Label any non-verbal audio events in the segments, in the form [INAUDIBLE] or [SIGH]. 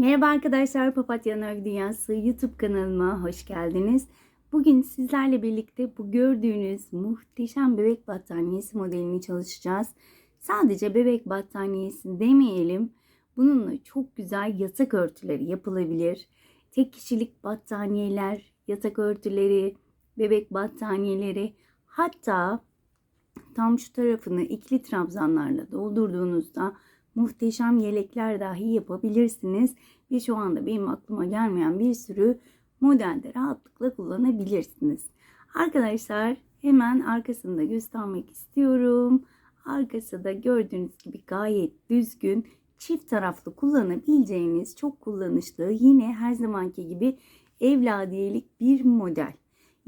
Merhaba arkadaşlar, Papatya Örgü Dünyası YouTube kanalıma hoş geldiniz. Bugün sizlerle birlikte bu gördüğünüz muhteşem bebek battaniyesi modelini çalışacağız. Sadece bebek battaniyesi demeyelim. Bununla çok güzel yatak örtüleri yapılabilir. Tek kişilik battaniyeler, yatak örtüleri, bebek battaniyeleri hatta tam şu tarafını ikili trabzanlarla doldurduğunuzda muhteşem yelekler dahi yapabilirsiniz. Ve şu anda benim aklıma gelmeyen bir sürü modelde rahatlıkla kullanabilirsiniz. Arkadaşlar hemen arkasını da göstermek istiyorum. Arkası da gördüğünüz gibi gayet düzgün, çift taraflı kullanabileceğiniz çok kullanışlı yine her zamanki gibi evladiyelik bir model.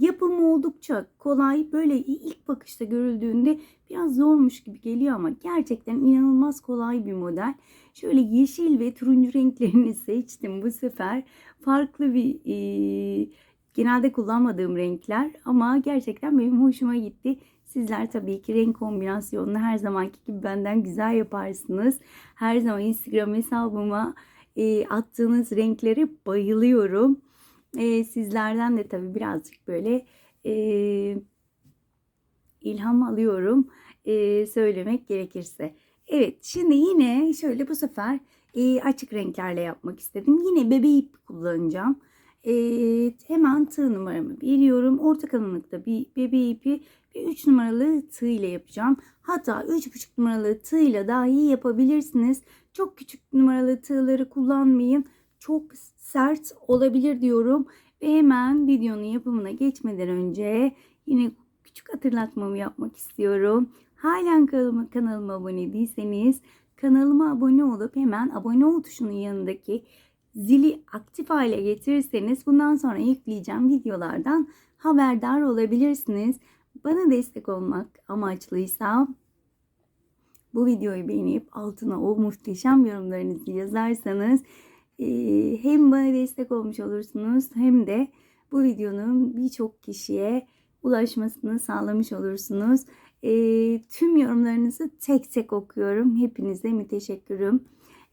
Yapımı oldukça kolay. Böyle ilk bakışta görüldüğünde biraz zormuş gibi geliyor ama gerçekten inanılmaz kolay bir model. Şöyle yeşil ve turuncu renklerini seçtim bu sefer. Farklı bir e, genelde kullanmadığım renkler ama gerçekten benim hoşuma gitti. Sizler tabii ki renk kombinasyonunu her zamanki gibi benden güzel yaparsınız. Her zaman Instagram hesabıma e, attığınız renklere bayılıyorum. E, sizlerden de tabii birazcık böyle e, ilham alıyorum e, söylemek gerekirse. Evet şimdi yine şöyle bu sefer e, açık renklerle yapmak istedim. Yine bebe ip kullanacağım. E, hemen tığ numaramı veriyorum. Orta kalınlıkta bir bebe ipi ve 3 numaralı tığ ile yapacağım. Hatta 3,5 numaralı tığ ile dahi yapabilirsiniz. Çok küçük numaralı tığları kullanmayın. Çok sert olabilir diyorum. Ve hemen videonun yapımına geçmeden önce yine küçük hatırlatmamı yapmak istiyorum. Halen kanalıma, kanalıma abone değilseniz kanalıma abone olup hemen abone ol tuşunun yanındaki zili aktif hale getirirseniz bundan sonra yükleyeceğim videolardan haberdar olabilirsiniz. Bana destek olmak amaçlıysa bu videoyu beğenip altına o muhteşem yorumlarınızı yazarsanız hem bana destek olmuş olursunuz hem de bu videonun birçok kişiye ulaşmasını sağlamış olursunuz. E, tüm yorumlarınızı tek tek okuyorum. Hepinize müteşekkirim.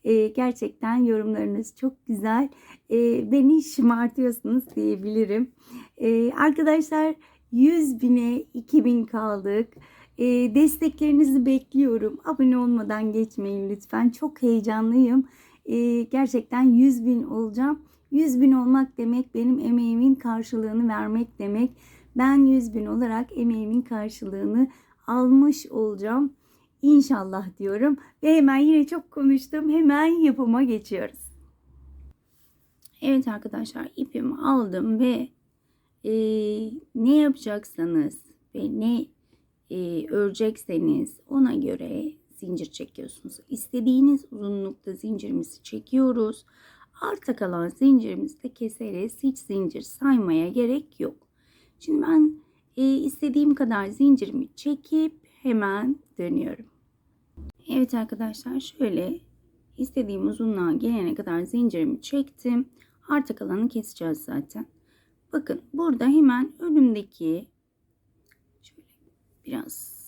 E, gerçekten yorumlarınız çok güzel. E, beni [LAUGHS] şımartıyorsunuz diyebilirim. E, arkadaşlar 100 bine 2000 kaldık. E, desteklerinizi bekliyorum. Abone olmadan geçmeyin lütfen. Çok heyecanlıyım. E, gerçekten 100 bin olacağım. 100 bin olmak demek benim emeğimin karşılığını vermek demek. Ben 100 bin olarak emeğimin karşılığını almış olacağım. İnşallah diyorum. Ve hemen yine çok konuştum. Hemen yapıma geçiyoruz. Evet arkadaşlar ipimi aldım ve e, ne yapacaksanız ve ne e, örecekseniz ona göre zincir çekiyorsunuz. İstediğiniz uzunlukta zincirimizi çekiyoruz. Arta kalan zincirimizi de keseriz. Hiç zincir saymaya gerek yok. Şimdi ben e, istediğim kadar zincirimi çekip hemen dönüyorum. Evet arkadaşlar şöyle istediğim uzunluğa gelene kadar zincirimi çektim. Arta kalanı keseceğiz zaten. Bakın burada hemen önümdeki şöyle biraz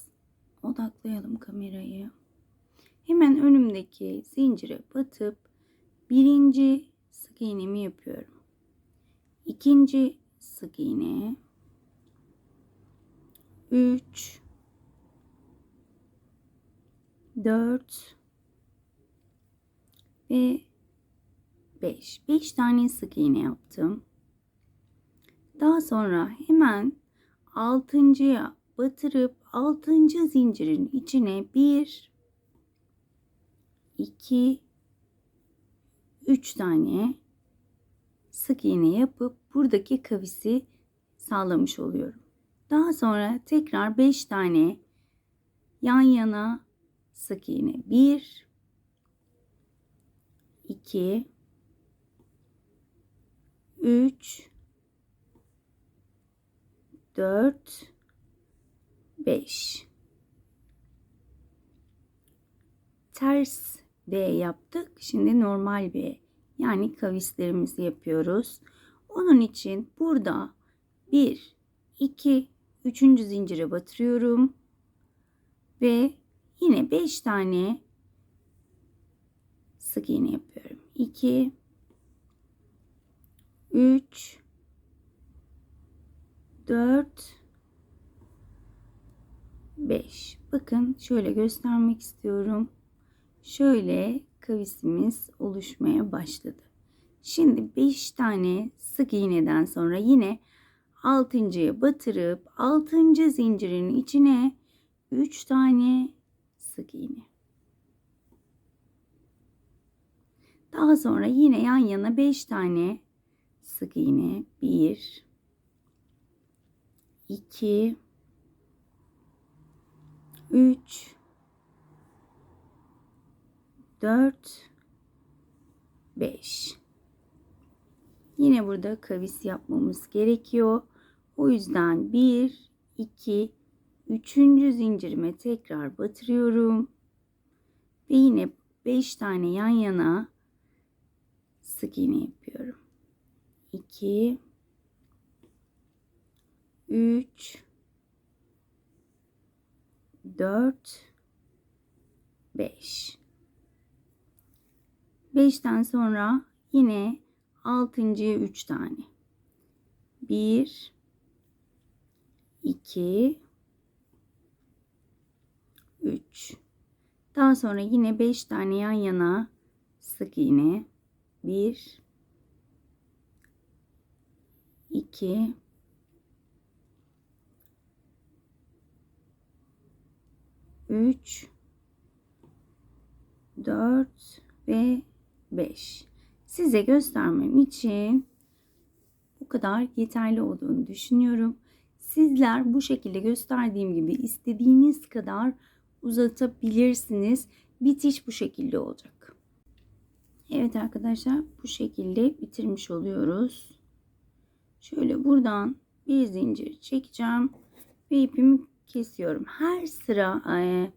odaklayalım kamerayı. Hemen önümdeki zincire batıp birinci sık iğnemi yapıyorum. İkinci sık iğne 3 4 ve 5. 5 tane sık iğne yaptım. Daha sonra hemen altıncıya batırıp altıncı zincirin içine bir 2 3 tane sık iğne yapıp buradaki kavisi sağlamış oluyorum. Daha sonra tekrar 5 tane yan yana sık iğne. 1 2 3 4 5 ters B yaptık. Şimdi normal B yani kavislerimizi yapıyoruz. Onun için burada 1 2 3. zincire batırıyorum ve yine 5 tane sık iğne yapıyorum. 2 3 4 5 bakın şöyle göstermek istiyorum şöyle kavisimiz oluşmaya başladı. Şimdi 5 tane sık iğneden sonra yine altıncıya batırıp altıncı zincirin içine 3 tane sık iğne. Daha sonra yine yan yana 5 tane sık iğne. 1 2 3 4 5 Yine burada kavis yapmamız gerekiyor. O yüzden 1 2 3. zincirime tekrar batırıyorum. Ve yine 5 tane yan yana sık iğne yapıyorum. 2 3 4 5 5'ten sonra yine altıncıya 3 tane. 1 2 3 daha sonra yine 5 tane yan yana sık iğne 1 2 3 4 ve 5 size göstermem için bu kadar yeterli olduğunu düşünüyorum. Sizler bu şekilde gösterdiğim gibi istediğiniz kadar uzatabilirsiniz. Bitiş bu şekilde olacak. Evet arkadaşlar bu şekilde bitirmiş oluyoruz. Şöyle buradan bir zincir çekeceğim ve ipimi kesiyorum. Her sıra e,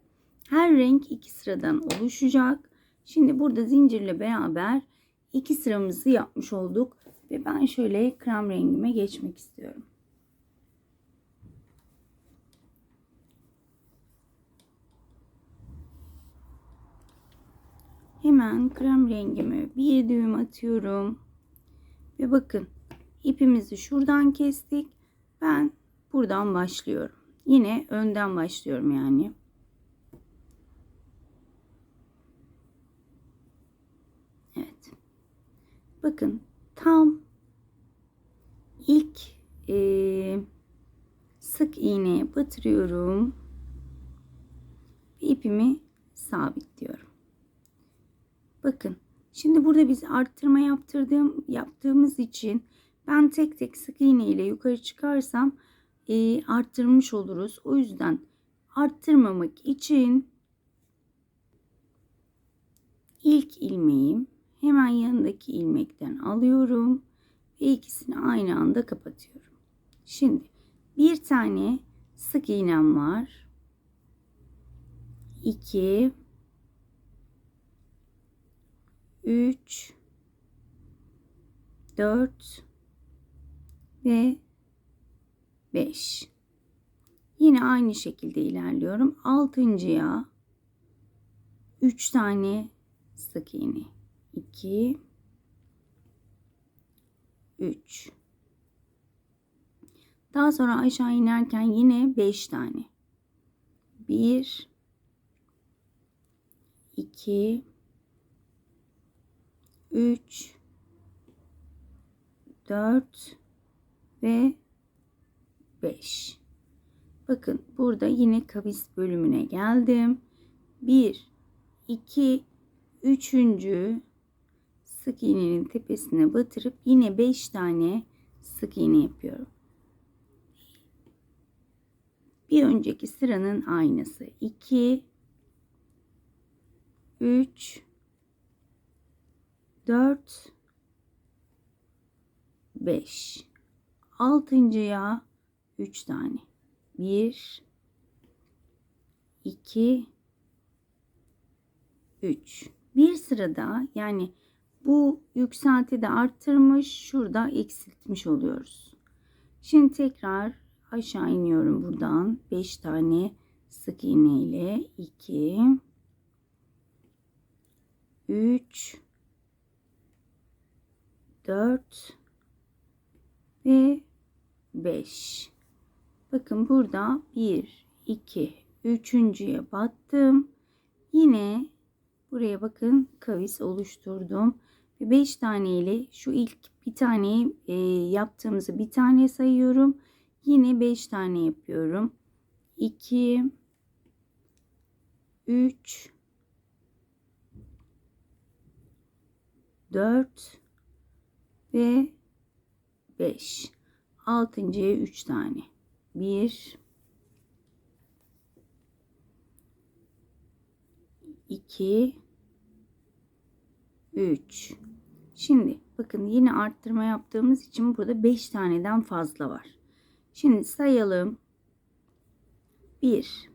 her renk iki sıradan oluşacak. Şimdi burada zincirle beraber iki sıramızı yapmış olduk ve ben şöyle krem rengime geçmek istiyorum. Hemen krem rengime bir düğüm atıyorum. Ve bakın ipimizi şuradan kestik. Ben buradan başlıyorum. Yine önden başlıyorum yani. Evet. Bakın tam ilk e, sık iğneye batırıyorum. İpimi sabitliyorum. Bakın şimdi burada biz arttırma yaptırdığım yaptığımız için ben tek tek sık iğne ile yukarı çıkarsam e, arttırmış oluruz. O yüzden arttırmamak için ilk ilmeğim hemen yanındaki ilmekten alıyorum ve ikisini aynı anda kapatıyorum. Şimdi bir tane sık iğnem var. 2 3 4 ve 5 yine aynı şekilde ilerliyorum altıncıya 3 tane sık iğne 2 3 daha sonra aşağı inerken yine 5 tane. 1 2 3 4 ve 5 bakın burada yine kavis bölümüne geldim. 1 2 3. sık iğnenin tepesine batırıp yine 5 tane sık iğne yapıyorum. Bir önceki sıranın aynısı. 2 3 4 5 altıncıya 3 tane. 1 2 3 bir sırada yani bu yükselti de arttırmış şurada eksiltmiş oluyoruz şimdi tekrar aşağı iniyorum buradan 5 tane sık iğne ile 2 3 4 ve 5. Bakın burada 1, 2, üçüncüye battım. Yine buraya bakın kavis oluşturdum. Ve 5 tane ile şu ilk bir tane e, yaptığımızı bir tane sayıyorum. Yine 5 tane yapıyorum. 2 3 4 ve 5. Altıncıya 3 tane. 1 2 3 Şimdi bakın yine arttırma yaptığımız için burada 5 taneden fazla var. Şimdi sayalım. 1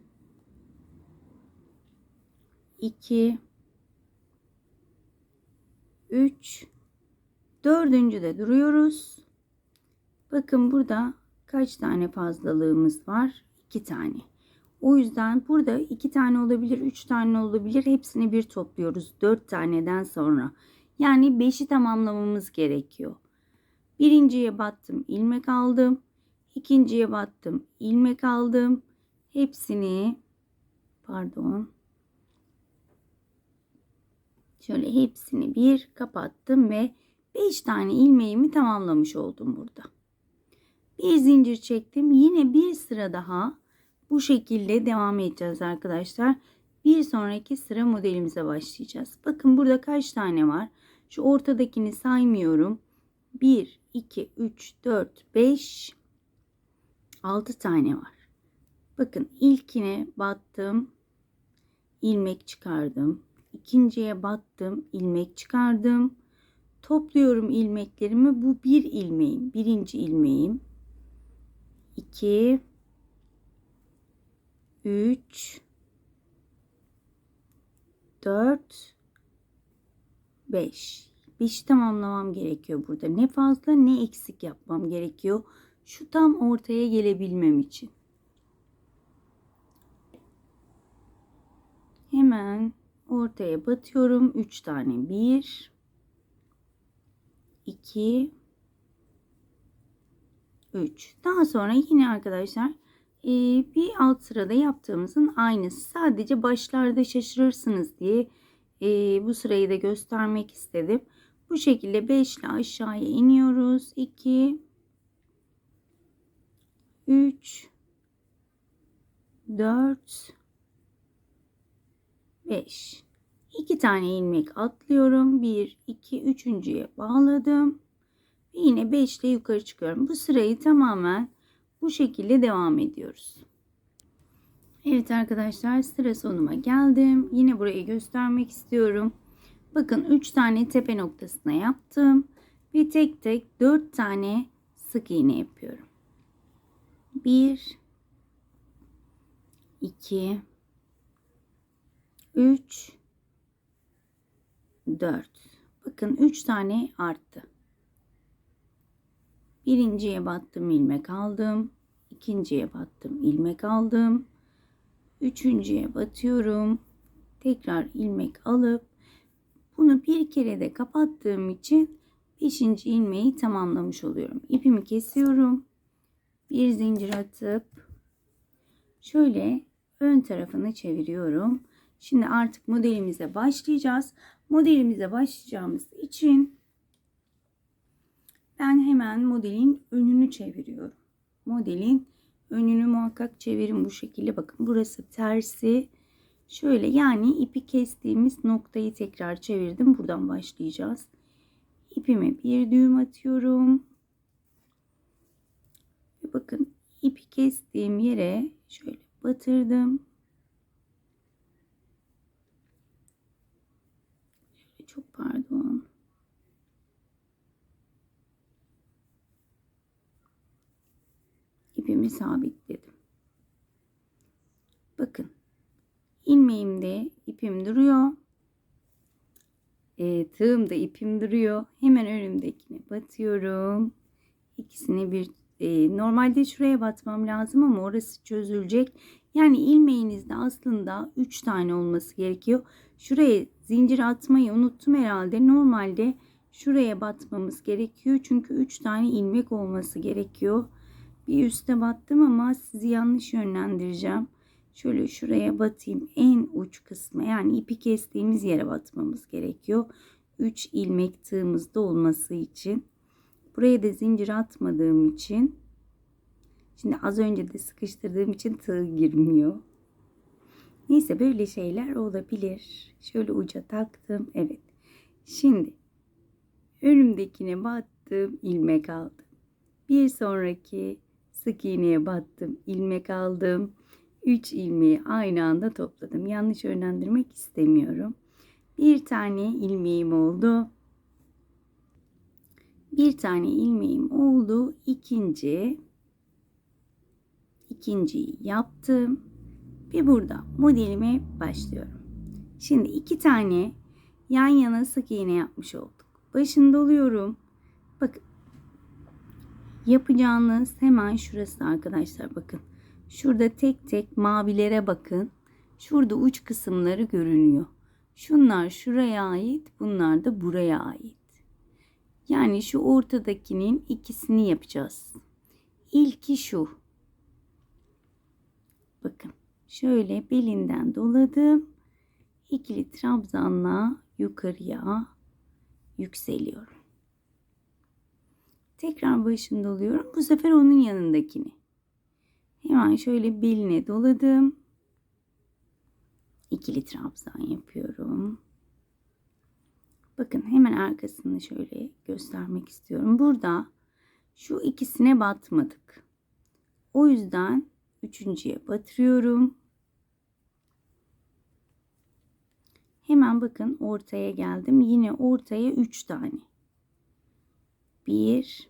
2 3 Dördüncü de duruyoruz. Bakın burada kaç tane fazlalığımız var? 2 tane. O yüzden burada 2 tane olabilir, 3 tane olabilir. Hepsini bir topluyoruz 4 taneden sonra. Yani 5'i tamamlamamız gerekiyor. Birinciye battım, ilmek aldım. İkinciye battım, ilmek aldım. Hepsini pardon. Şöyle hepsini bir kapattım ve 5 tane ilmeğimi tamamlamış oldum burada. Bir zincir çektim. Yine bir sıra daha bu şekilde devam edeceğiz arkadaşlar. Bir sonraki sıra modelimize başlayacağız. Bakın burada kaç tane var? Şu ortadakini saymıyorum. 1, 2, 3, 4, 5, 6 tane var. Bakın ilkine battım. ilmek çıkardım. İkinciye battım. ilmek çıkardım. Topluyorum ilmeklerimi. Bu bir ilmeğim. Birinci ilmeğim. 2 3 4 5 5 tamamlamam gerekiyor burada. Ne fazla ne eksik yapmam gerekiyor. Şu tam ortaya gelebilmem için. Hemen ortaya batıyorum. 3 tane. 1 2 3. Daha sonra yine arkadaşlar bir alt sırada yaptığımızın aynısı. Sadece başlarda şaşırırsınız diye e, bu sırayı da göstermek istedim. Bu şekilde 5 ile aşağıya iniyoruz. 2 3 4 5 2 tane ilmek atlıyorum. 1 2 üçüncüye bağladım. Ve yine 5 ile yukarı çıkıyorum. Bu sırayı tamamen bu şekilde devam ediyoruz. Evet arkadaşlar sıra sonuma geldim. Yine burayı göstermek istiyorum. Bakın 3 tane tepe noktasına yaptım. Ve tek tek 4 tane sık iğne yapıyorum. 1 2 3 4 Bakın 3 tane arttı. Birinciye battım ilmek aldım. ikinciye battım ilmek aldım. Üçüncüye batıyorum. Tekrar ilmek alıp bunu bir kere de kapattığım için beşinci ilmeği tamamlamış oluyorum. İpimi kesiyorum. Bir zincir atıp şöyle ön tarafını çeviriyorum. Şimdi artık modelimize başlayacağız. Modelimize başlayacağımız için ben hemen modelin önünü çeviriyorum. Modelin önünü muhakkak çevirin bu şekilde. Bakın burası tersi. Şöyle yani ipi kestiğimiz noktayı tekrar çevirdim. Buradan başlayacağız. İpime bir düğüm atıyorum. Bakın ipi kestiğim yere şöyle batırdım. Şöyle çok pardon. İpimi sabitledim. Bakın ilmeğimde ipim duruyor. E, tığımda ipim duruyor. Hemen önümdekine batıyorum. İkisini bir e, normalde şuraya batmam lazım ama orası çözülecek. Yani ilmeğinizde aslında 3 tane olması gerekiyor. Şuraya zincir atmayı unuttum herhalde. Normalde şuraya batmamız gerekiyor. Çünkü 3 tane ilmek olması gerekiyor. Bir üste battım ama sizi yanlış yönlendireceğim. Şöyle şuraya batayım. En uç kısmı yani ipi kestiğimiz yere batmamız gerekiyor. 3 ilmek tığımızda olması için. Buraya da zincir atmadığım için şimdi az önce de sıkıştırdığım için tığ girmiyor. Neyse böyle şeyler olabilir. Şöyle uca taktım. Evet. Şimdi önümdekine battım, ilmek aldım. Bir sonraki sık iğneye battım, ilmek aldım. 3 ilmeği aynı anda topladım. Yanlış yönlendirmek istemiyorum. Bir tane ilmeğim oldu. Bir tane ilmeğim oldu. İkinci ikinciyi yaptım. Ve burada modelime başlıyorum. Şimdi iki tane yan yana sık iğne yapmış olduk. Başını doluyorum. Bakın. Yapacağınız hemen şurası arkadaşlar bakın. Şurada tek tek mavilere bakın. Şurada uç kısımları görünüyor. Şunlar şuraya ait, bunlar da buraya ait. Yani şu ortadakinin ikisini yapacağız. İlki şu. Bakın şöyle belinden doladım. İkili trabzanla yukarıya yükseliyorum. Tekrar başını doluyorum. Bu sefer onun yanındakini. Hemen şöyle beline doladım. İkili trabzan yapıyorum. Bakın hemen arkasını şöyle göstermek istiyorum. Burada şu ikisine batmadık. O yüzden üçüncüye batırıyorum. Hemen bakın ortaya geldim. Yine ortaya 3 tane. 1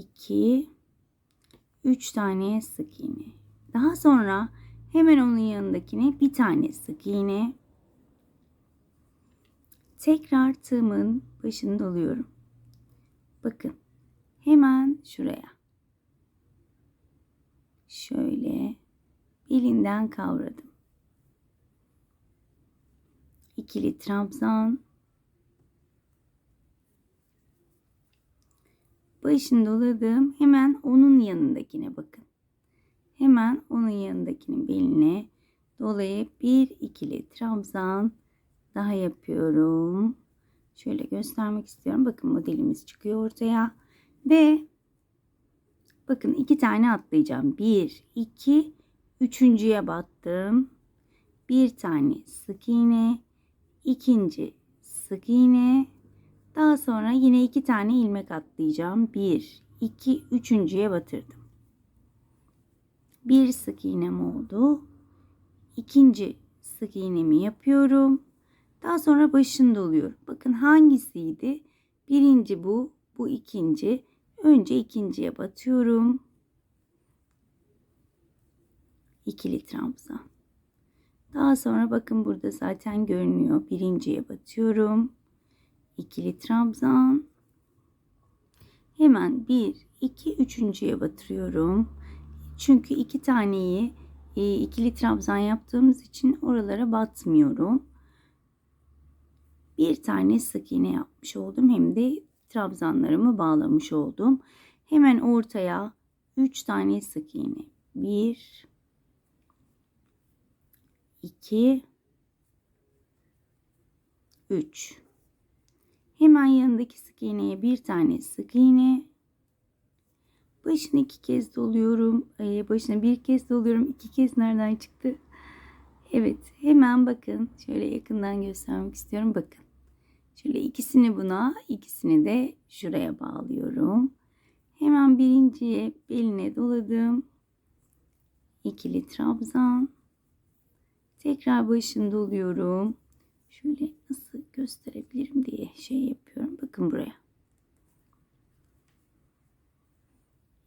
2 3 tane sık iğne. Daha sonra hemen onun yanındakine bir tane sık iğne. Tekrar tığımın başını doluyorum. Bakın hemen şuraya. Şöyle elinden kavradım. İkili trabzan. Başını doladım. Hemen onun yanındakine bakın. Hemen onun yanındakinin beline dolayıp bir ikili trabzan daha yapıyorum. Şöyle göstermek istiyorum. Bakın modelimiz çıkıyor ortaya. Ve bakın iki tane atlayacağım. Bir, iki, üçüncüye battım. Bir tane sık iğne, ikinci sık iğne. Daha sonra yine iki tane ilmek atlayacağım. Bir, iki, üçüncüye batırdım. Bir sık iğnem oldu. İkinci sık iğnemi yapıyorum. Daha sonra başını doluyorum. Bakın hangisiydi? Birinci bu, bu ikinci. Önce ikinciye batıyorum. İkili trabzan. Daha sonra bakın burada zaten görünüyor. Birinciye batıyorum. İkili trabzan. Hemen bir, iki, üçüncüye batırıyorum. Çünkü iki taneyi e, ikili trabzan yaptığımız için oralara batmıyorum. Bir tane sık iğne yapmış oldum. Hem de trabzanlarımı bağlamış oldum. Hemen ortaya 3 tane sık iğne. 1 2 3 Hemen yanındaki sık iğneye bir tane sık iğne. Başını iki kez doluyorum. Ee, başına bir kez doluyorum. iki kez nereden çıktı? Evet hemen bakın. Şöyle yakından göstermek istiyorum. Bakın. Şöyle ikisini buna, ikisini de şuraya bağlıyorum. Hemen birinciye beline doladım. İkili trabzan. Tekrar başını doluyorum. Şöyle nasıl gösterebilirim diye şey yapıyorum. Bakın buraya.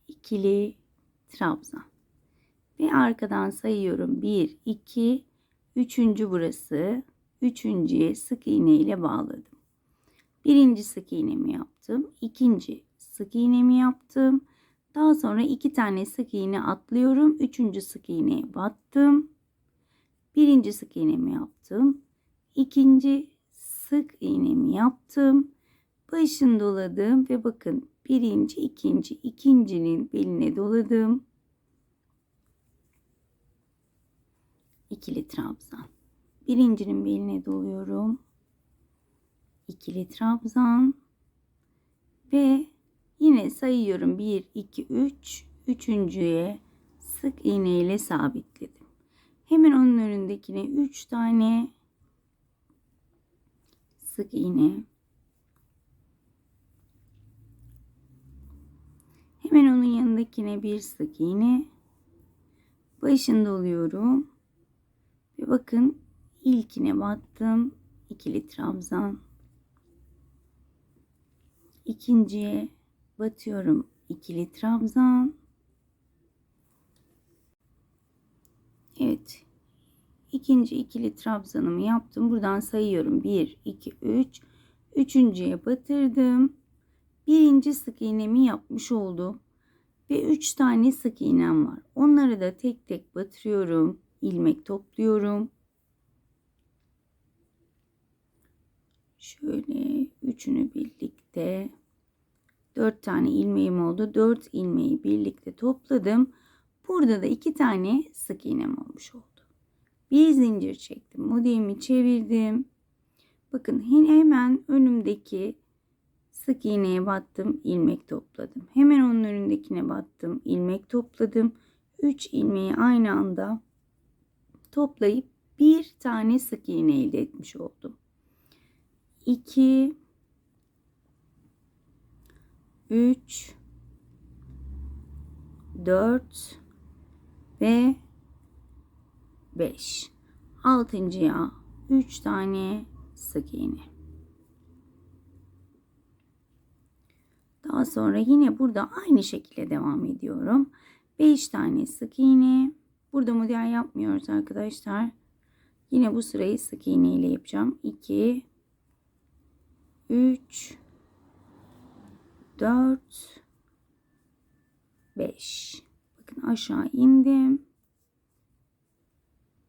İkili trabzan. Ve arkadan sayıyorum. 1, 2, üçüncü burası. Üçüncüye sık iğne ile bağladım. Birinci sık iğnemi yaptım. ikinci sık iğnemi yaptım. Daha sonra iki tane sık iğne atlıyorum. Üçüncü sık iğneye battım. Birinci sık iğnemi yaptım. İkinci sık iğnemi yaptım. Başını doladım ve bakın birinci, ikinci, ikincinin beline doladım. İkili trabzan. Birincinin beline doluyorum. İkili trabzan. Ve yine sayıyorum 1, 2, 3. Üçüncüye sık iğne ile sabitledim. Hemen onun önündekine 3 tane sık iğne. Hemen onun yanındakine bir sık iğne. Başını doluyorum. Ve bakın ilkine battım. ikili trabzan. İkinciye batıyorum. ikili trabzan. Evet. İkinci ikili trabzanımı yaptım. Buradan sayıyorum. 1, 2, 3. Üçüncüye batırdım. Birinci sık iğnemi yapmış oldum. Ve 3 tane sık iğnem var. Onları da tek tek batırıyorum. ilmek topluyorum. Şöyle üçünü birlikte 4 tane ilmeğim oldu. 4 ilmeği birlikte topladım. Burada da 2 tane sık iğnem olmuş oldu. Bir zincir çektim. Modelimi çevirdim. Bakın hemen önümdeki sık iğneye battım, ilmek topladım. Hemen onun önündekine battım, ilmek topladım. 3 ilmeği aynı anda toplayıp bir tane sık iğne elde etmiş oldum. 2 3 4 ve 5 altıncıya 3 tane sık iğne. Daha sonra yine burada aynı şekilde devam ediyorum. 5 tane sık iğne. Burada model yapmıyoruz arkadaşlar. Yine bu sırayı sık iğne ile yapacağım. 2 3 4 5 bakın aşağı indim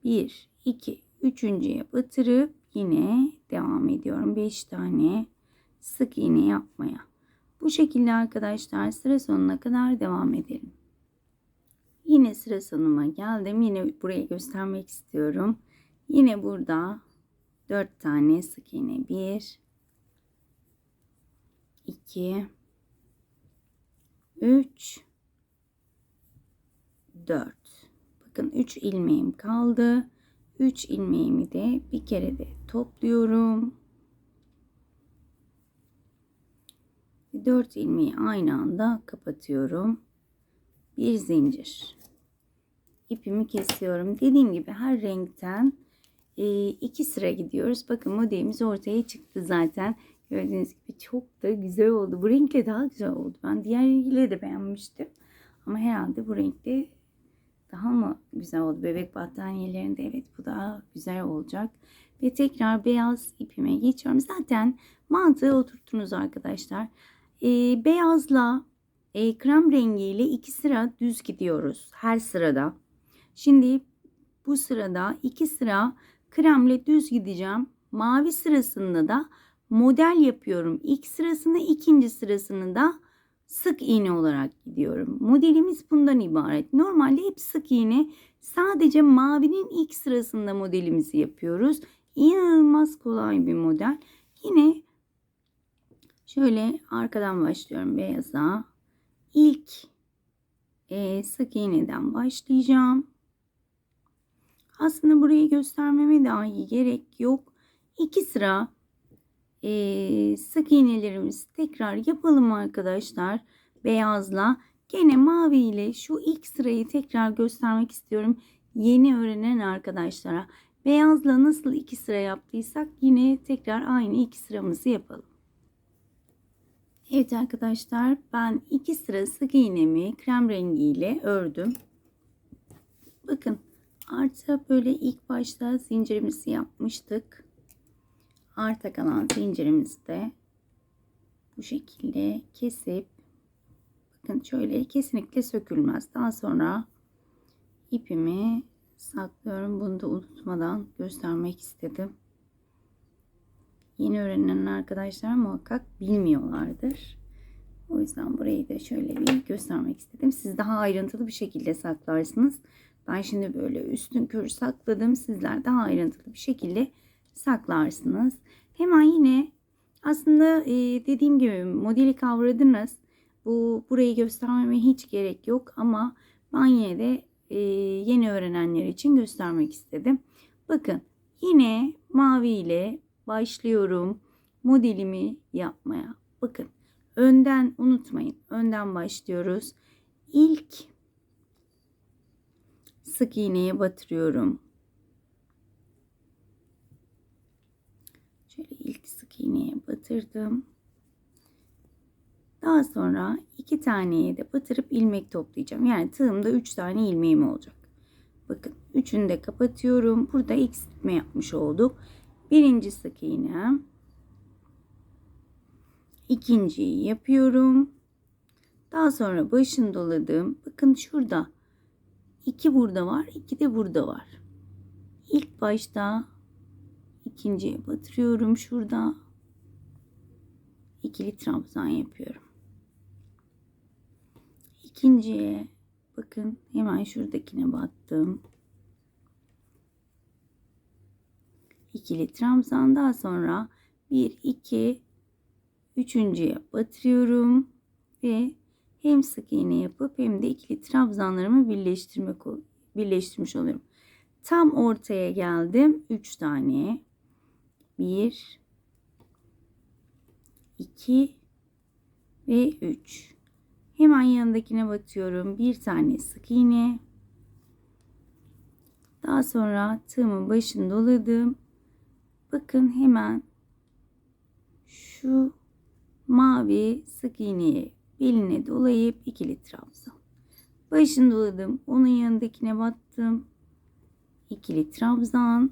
1 2 üçüncüye batırıp yine devam ediyorum 5 tane sık iğne yapmaya. Bu şekilde arkadaşlar sıra sonuna kadar devam edelim. Yine sıra sonuma geldim. Yine burayı göstermek istiyorum. Yine burada 4 tane sık iğne. 1 2 3 4 bakın 3 ilmeğim kaldı. 3 ilmeğimi de bir kere de topluyorum. 4 ilmeği aynı anda kapatıyorum. Bir zincir. İpimi kesiyorum. Dediğim gibi her renkten e, iki sıra gidiyoruz. Bakın modelimiz ortaya çıktı zaten. Gördüğünüz gibi çok da güzel oldu. Bu renkle daha güzel oldu. Ben diğer rengiyle de beğenmiştim. Ama herhalde bu renkle daha mı güzel oldu? Bebek battaniyelerinde evet bu daha güzel olacak. Ve tekrar beyaz ipime geçiyorum. Zaten mantığı oturttunuz arkadaşlar. Ee, beyazla e, krem rengiyle iki sıra düz gidiyoruz her sırada. Şimdi bu sırada iki sıra kremle düz gideceğim. Mavi sırasında da model yapıyorum. İlk sırasını ikinci sırasını da sık iğne olarak gidiyorum. Modelimiz bundan ibaret. Normalde hep sık iğne sadece mavinin ilk sırasında modelimizi yapıyoruz. İnanılmaz kolay bir model. Yine şöyle arkadan başlıyorum beyaza. İlk e, sık iğneden başlayacağım. Aslında burayı göstermeme dahi gerek yok. İki sıra e, sık iğnelerimizi tekrar yapalım arkadaşlar. Beyazla. Gene mavi ile şu ilk sırayı tekrar göstermek istiyorum. Yeni öğrenen arkadaşlara. Beyazla nasıl iki sıra yaptıysak yine tekrar aynı iki sıramızı yapalım. Evet arkadaşlar ben iki sıra sık iğnemi krem rengiyle ördüm. Bakın artı böyle ilk başta zincirimizi yapmıştık arta kalan zincirimizi de bu şekilde kesip bakın şöyle kesinlikle sökülmez. Daha sonra ipimi saklıyorum. Bunu da unutmadan göstermek istedim. Yeni öğrenen arkadaşlar muhakkak bilmiyorlardır. O yüzden burayı da şöyle bir göstermek istedim. Siz daha ayrıntılı bir şekilde saklarsınız. Ben şimdi böyle üstün körü sakladım. Sizler daha ayrıntılı bir şekilde saklarsınız. Hemen yine aslında e, dediğim gibi modeli kavradınız. Bu burayı göstermeme hiç gerek yok ama ben yine de e, yeni öğrenenler için göstermek istedim. Bakın yine mavi ile başlıyorum modelimi yapmaya. Bakın önden unutmayın. Önden başlıyoruz. İlk sık iğneye batırıyorum. Şöyle ilk sık iğneye batırdım. Daha sonra iki taneye de batırıp ilmek toplayacağım. Yani tığımda üç tane ilmeğim olacak. Bakın üçünü de kapatıyorum. Burada eksiltme yapmış olduk. Birinci sık iğne. İkinciyi yapıyorum. Daha sonra başını doladım. Bakın şurada. iki burada var. iki de burada var. İlk başta ikinciye batırıyorum şurada. ikili trabzan yapıyorum. İkinciye bakın hemen şuradakine battım. ikili trabzan daha sonra 1 2 üçüncüye batırıyorum ve hem sık iğne yapıp hem de ikili trabzanlarımı birleştirmek birleştirmiş oluyorum. Tam ortaya geldim. 3 tane. 1 2 ve 3. Hemen yanındakine batıyorum. Bir tane sık iğne. Daha sonra tığımın başını doladım. Bakın hemen şu mavi sık iğneyi beline dolayıp ikili trabzan. Başını doladım. Onun yanındakine battım. İkili trabzan.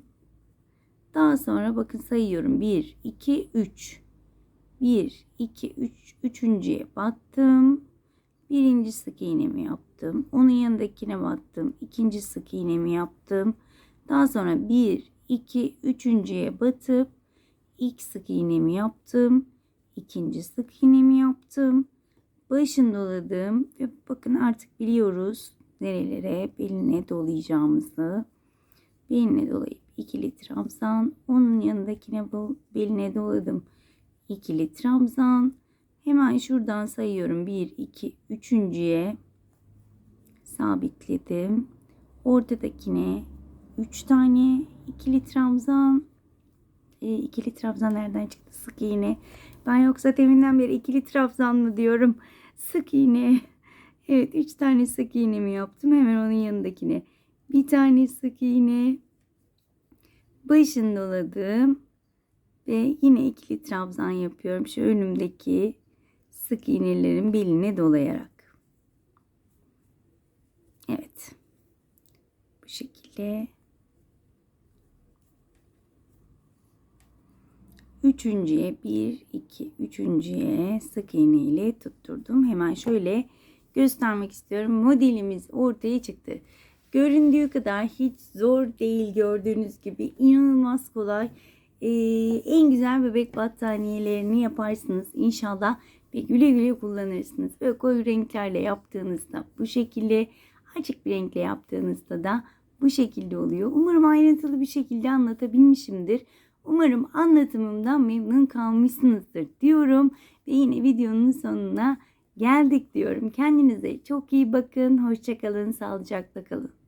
Daha sonra bakın sayıyorum. 1, 2, 3. 1, 2, 3. Üçüncüye battım. Birinci sık iğnemi yaptım. Onun yanındakine battım. İkinci sık iğnemi yaptım. Daha sonra 1, 2, üçüncüye batıp ilk sık iğnemi yaptım. ikinci sık iğnemi yaptım. Başını doladım ve bakın artık biliyoruz nerelere beline dolayacağımızı. Beline dolayıp ikili trabzan. Onun yanındakine beline doladım. ikili trabzan. Hemen şuradan sayıyorum. 1, 2, üçüncüye sabitledim. Ortadakine 3 tane ikili trabzan. E, ikili trabzan nereden çıktı? Sık iğne. Ben yoksa deminden beri ikili trabzan mı diyorum. Sık iğne. Evet 3 tane sık iğnemi yaptım. Hemen onun yanındakine. Bir tane sık iğne. Başını doladım. Ve yine ikili trabzan yapıyorum. Şu önümdeki sık iğnelerin beline dolayarak. Evet. Bu şekilde Üçüncüye bir, iki, üçüncüye sık iğne ile tutturdum. Hemen şöyle göstermek istiyorum. Modelimiz ortaya çıktı. Göründüğü kadar hiç zor değil gördüğünüz gibi. inanılmaz kolay. Ee, en güzel bebek battaniyelerini yaparsınız inşallah ve güle güle kullanırsınız. Böyle koyu renklerle yaptığınızda bu şekilde açık bir renkle yaptığınızda da bu şekilde oluyor. Umarım ayrıntılı bir şekilde anlatabilmişimdir. Umarım anlatımımdan memnun kalmışsınızdır diyorum. Ve yine videonun sonuna geldik diyorum. Kendinize çok iyi bakın. Hoşçakalın. Sağlıcakla kalın.